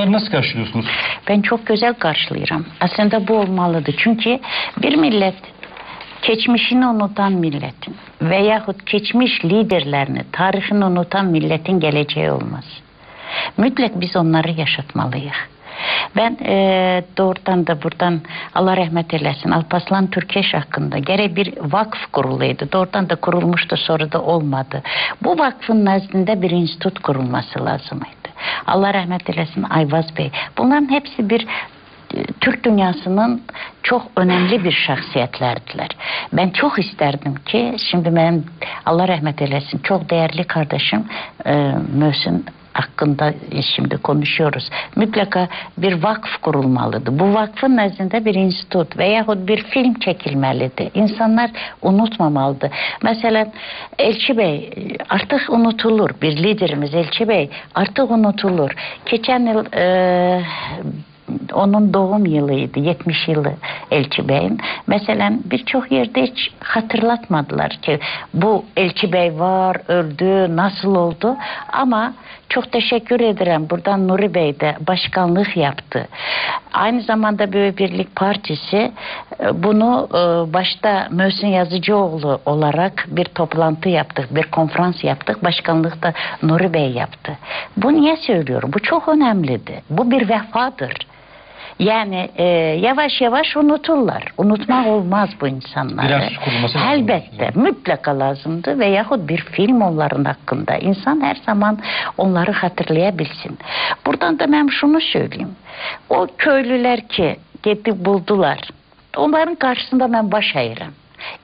Bunları nasıl karşılıyorsunuz? Ben çok güzel karşılıyorum. Aslında bu olmalıdır. Çünkü bir millet geçmişini unutan milletin veyahut geçmiş liderlerini, tarihini unutan milletin geleceği olmaz. Mutlak biz onları yaşatmalıyız. Ben e, doğrudan da buradan Allah rahmet eylesin Alpaslan Türkeş hakkında gerek bir vakıf kuruluydu. Doğrudan da kurulmuştu sonra da olmadı. Bu vakfın nezdinde bir enstitüt kurulması lazımıydı. Allah rəhmət eləsin Ayvaz bəy. Bunların hepsi bir e, Türk dünyasının çox önəmli bir şəxsiyyətlərdilər. Mən çox istərdim ki, şimdi mənim Allah rəhmət eləsin, çox dəyərli qardaşım ə, e, Möhsün hakkında şimdi konuşuyoruz. Mutlaka bir vakıf kurulmalıdır. Bu vakfın nezdinde bir enstitüt veyahut bir film çekilmelidir. İnsanlar unutmamalıdır. Mesela Elçi Bey artık unutulur. Bir liderimiz Elçi Bey artık unutulur. Geçen yıl e, onun doğum yılıydı 70 yılı Elçi Bey'in. Mesela birçok yerde hiç hatırlatmadılar ki bu Elçi Bey var, öldü, nasıl oldu ama çok teşekkür ederim. Buradan Nuri Bey de başkanlık yaptı. Aynı zamanda Böyle Birlik Partisi e, bunu e, başta Möhsin Yazıcıoğlu olarak bir toplantı yaptık, bir konferans yaptık. Başkanlıkta Nuri Bey yaptı. Bu niye söylüyorum? Bu çok önemlidir. Bu bir vefadır. Yani e, yavaş yavaş unuturlar. Unutmak olmaz bu insanları. Bir enstitü kurulması lazım. Elbette mutlaka lazımdı veyahut bir film onların hakkında. İnsan her zaman onları hatırlayabilsin. Buradan da ben şunu söyleyeyim. O köylüler ki gitti buldular. Onların karşısında ben baş eğirim.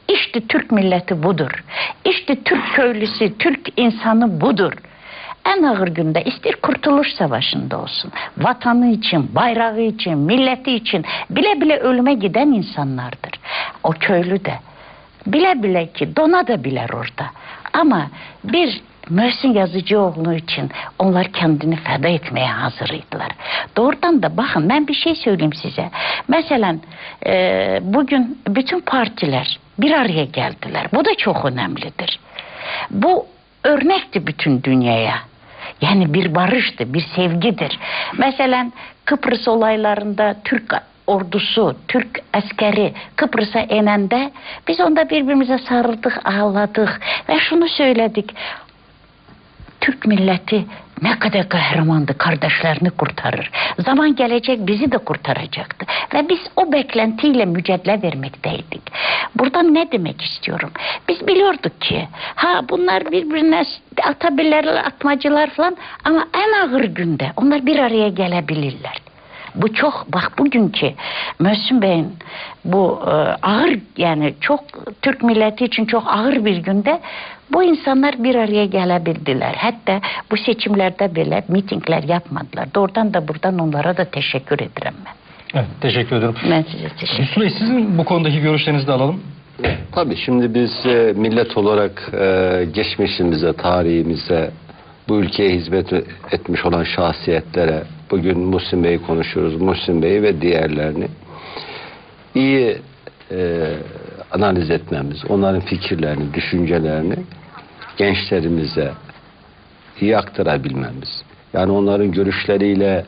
İşte Türk milleti budur. İşte Türk köylüsü, Türk insanı budur. En ağır günde ister kurtuluş savaşında olsun. Vatanı için, bayrağı için, milleti için bile bile ölüme giden insanlardır. O köylü de bile bile ki dona da biler orada. Ama bir Möhsin Yazıcıoğlu için onlar kendini feda etmeye hazırıydılar. Doğrudan da bakın ben bir şey söyleyeyim size. Mesela e, bugün bütün partiler bir araya geldiler. Bu da çok önemlidir. Bu örnekti bütün dünyaya. Yani bir barıştı, bir sevgidir. Mesela Kıbrıs olaylarında Türk ordusu, Türk askeri Kıbrıs'a enende biz onda birbirimize sarıldık, ağladık ve şunu söyledik. Türk milleti ne kadar kahramandı, kardeşlerini kurtarır. Zaman gelecek bizi de kurtaracaktı. Ve biz o beklentiyle mücadele vermekteydik. Buradan ne demek istiyorum? Biz biliyorduk ki ha bunlar birbirine atabilirler, atmacılar falan ama en ağır günde onlar bir araya gelebilirler. Bu çok bak bugünkü Möhsün Bey'in bu e, ağır yani çok Türk milleti için çok ağır bir günde bu insanlar bir araya gelebildiler. Hatta bu seçimlerde bile mitingler yapmadılar. Doğrudan da buradan onlara da teşekkür ederim ben. Evet, teşekkür ederim. Ben size teşekkür Yusuf Bey sizin bu konudaki görüşlerinizi de alalım. Tabii şimdi biz e, millet olarak e, geçmişimize, tarihimize, bu ülkeye hizmet etmiş olan şahsiyetlere, bugün Muhsin Bey'i konuşuyoruz, Muhsin Bey'i ve diğerlerini iyi e, analiz etmemiz, onların fikirlerini, düşüncelerini gençlerimize iyi aktarabilmemiz. Yani onların görüşleriyle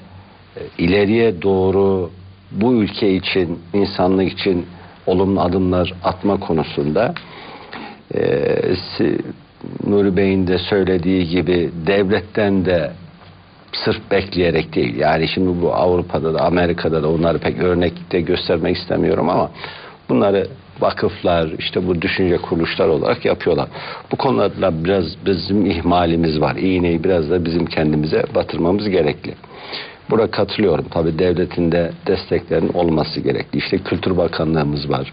e, ileriye doğru bu ülke için, insanlık için olumlu adımlar atma konusunda e, Nuri Bey'in de söylediği gibi devletten de sırf bekleyerek değil. Yani şimdi bu Avrupa'da da Amerika'da da onları pek örnekte göstermek istemiyorum ama bunları vakıflar işte bu düşünce kuruluşlar olarak yapıyorlar. Bu konularda biraz bizim ihmalimiz var. İğneyi biraz da bizim kendimize batırmamız gerekli. Buna katılıyorum. Tabi devletin de desteklerinin olması gerekli. İşte Kültür Bakanlığımız var.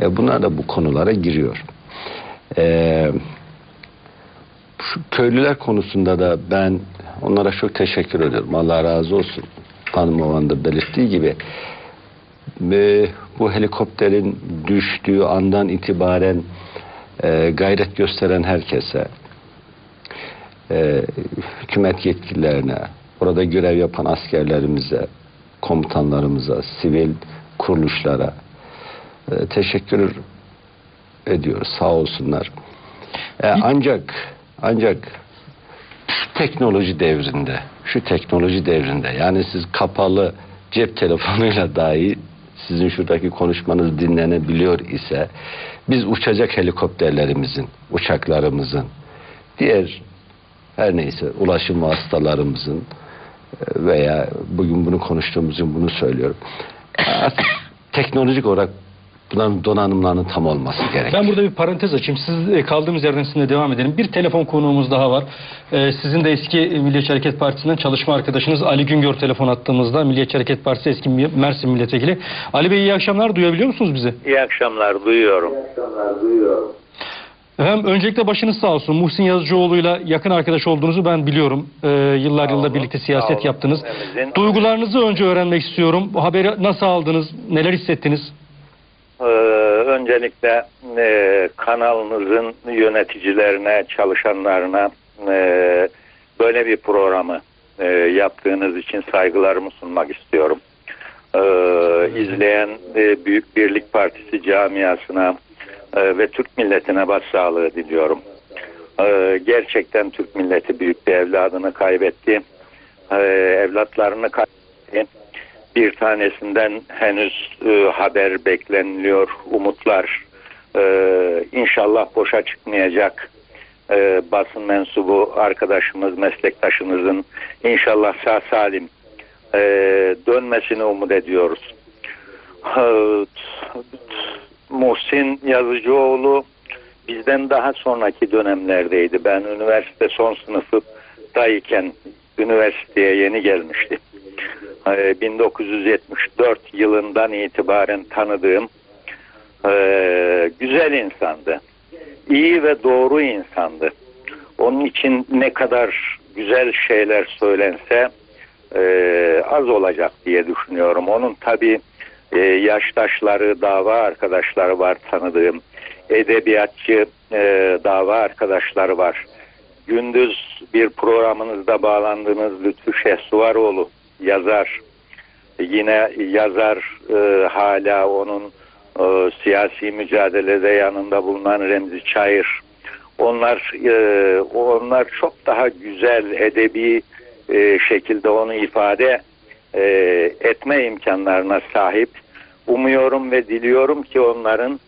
E, bunlar da bu konulara giriyor. Eee şu köylüler konusunda da ben onlara çok teşekkür ediyorum. Allah razı olsun. Hanım Ovan da belirttiği gibi ve bu helikopterin düştüğü andan itibaren e, gayret gösteren herkese e, hükümet yetkililerine orada görev yapan askerlerimize komutanlarımıza sivil kuruluşlara e, teşekkür ediyoruz sağ olsunlar. E, ancak ancak şu teknoloji devrinde, şu teknoloji devrinde yani siz kapalı cep telefonuyla dahi sizin şuradaki konuşmanız dinlenebiliyor ise biz uçacak helikopterlerimizin, uçaklarımızın, diğer her neyse ulaşım vasıtalarımızın veya bugün bunu konuştuğumuz için bunu söylüyorum. Artık teknolojik olarak bunların donanımlarının tam olması gerekiyor. Ben burada bir parantez açayım. Siz e, kaldığımız yerden sizinle devam edelim. Bir telefon konuğumuz daha var. E, sizin de eski Milliyetçi Hareket Partisi'nden çalışma arkadaşınız Ali Güngör telefon attığımızda Milliyetçi Hareket Partisi eski Mersin Milletvekili. Ali Bey iyi akşamlar. Duyabiliyor musunuz bizi? İyi akşamlar duyuyorum. Efendim öncelikle başınız sağ olsun. Muhsin Yazıcıoğlu'yla yakın arkadaş olduğunuzu ben biliyorum. Ee, yıllar yılda birlikte siyaset yaptınız. Hepimizin- Duygularınızı önce öğrenmek istiyorum. Bu haberi nasıl aldınız? Neler hissettiniz? Ee, öncelikle e, kanalınızın yöneticilerine, çalışanlarına e, böyle bir programı e, yaptığınız için saygılarımı sunmak istiyorum. Ee, izleyen e, Büyük Birlik Partisi camiasına ve Türk milletine başsağlığı diliyorum. Ee, gerçekten Türk milleti büyük bir evladını kaybetti. Ee, evlatlarını kaybetti. Bir tanesinden henüz e, haber bekleniliyor, umutlar inşallah boşa çıkmayacak. Basın mensubu arkadaşımız, meslektaşımızın inşallah sağ salim e, dönmesini umut ediyoruz. Muhsin Yazıcıoğlu bizden daha sonraki dönemlerdeydi. Ben üniversite son sınıfındayken üniversiteye yeni gelmişti. Ee, 1974 yılından itibaren tanıdığım ee, güzel insandı. İyi ve doğru insandı. Onun için ne kadar güzel şeyler söylense ee, az olacak diye düşünüyorum. Onun tabi e, yaştaşları, dava arkadaşları var tanıdığım. Edebiyatçı e, dava arkadaşları var. Gündüz bir programınızda bağlandığınız Lütfü Şehsuvaroğlu yazar. Yine yazar e, hala onun e, siyasi mücadelede yanında bulunan Remzi Çayır. Onlar e, onlar çok daha güzel edebi e, şekilde onu ifade e, etme imkanlarına sahip. Umuyorum ve diliyorum ki onların